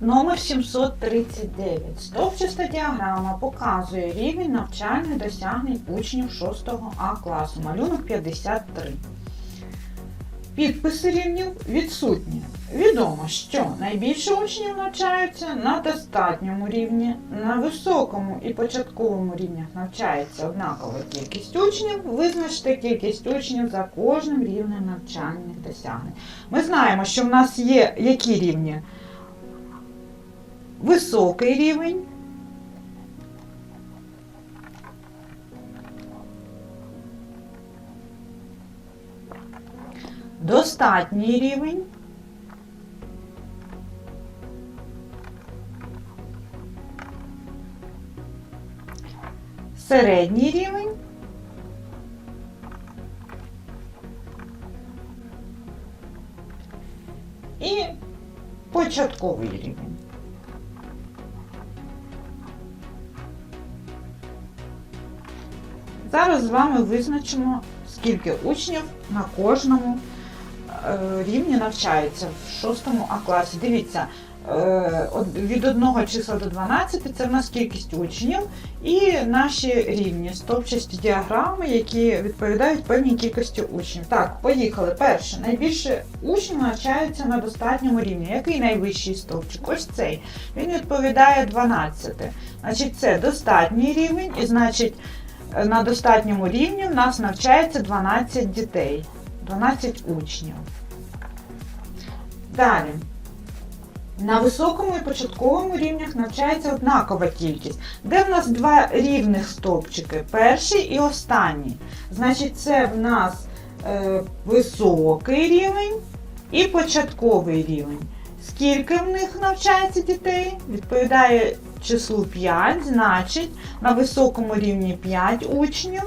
Номер 739. Стовпчаста діаграма показує рівень навчальних досягнень учнів 6 А класу. Малюнок 53. Підписи рівнів відсутні. Відомо, що найбільше учнів навчаються на достатньому рівні, на високому і початковому рівнях навчається однакова кількість учнів. Визначте кількість учнів за кожним рівнем навчальних досягнень. Ми знаємо, що в нас є які рівні? Високий рівень. Достатній рівень. Середній рівень. І початковий рівень. Зараз з вами визначимо, скільки учнів на кожному е, рівні навчається в 6 А класі. Дивіться, е, від 1 числа до 12 це в нас кількість учнів і наші рівні стовпчасті діаграми, які відповідають певній кількості учнів. Так, поїхали. Перше, найбільше учнів навчаються на достатньому рівні. Який найвищий стовпчик? Ось цей. Він відповідає 12. Значить, це достатній рівень, і значить. На достатньому рівні в нас навчається 12 дітей, 12 учнів. Далі. На високому і початковому рівнях навчається однакова кількість. Де в нас два рівних стовпчики? Перший і останній. Значить, це в нас е, високий рівень і початковий рівень. Скільки в них навчається дітей? Відповідає числу 5, значить на високому рівні 5 учнів.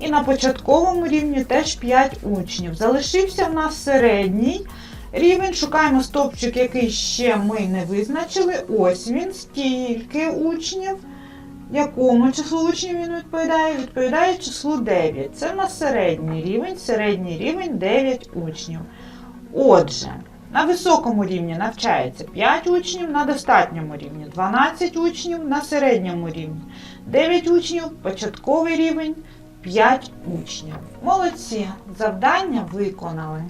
І на початковому рівні теж 5 учнів. Залишився в нас середній рівень. Шукаємо стовпчик, який ще ми не визначили. Ось він, скільки учнів. Якому числу учнів він відповідає? Відповідає числу 9. Це в нас середній рівень, середній рівень 9 учнів. Отже, на високому рівні навчається 5 учнів, на достатньому рівні 12 учнів, на середньому рівні 9 учнів, початковий рівень 5 учнів. Молодці, завдання виконали.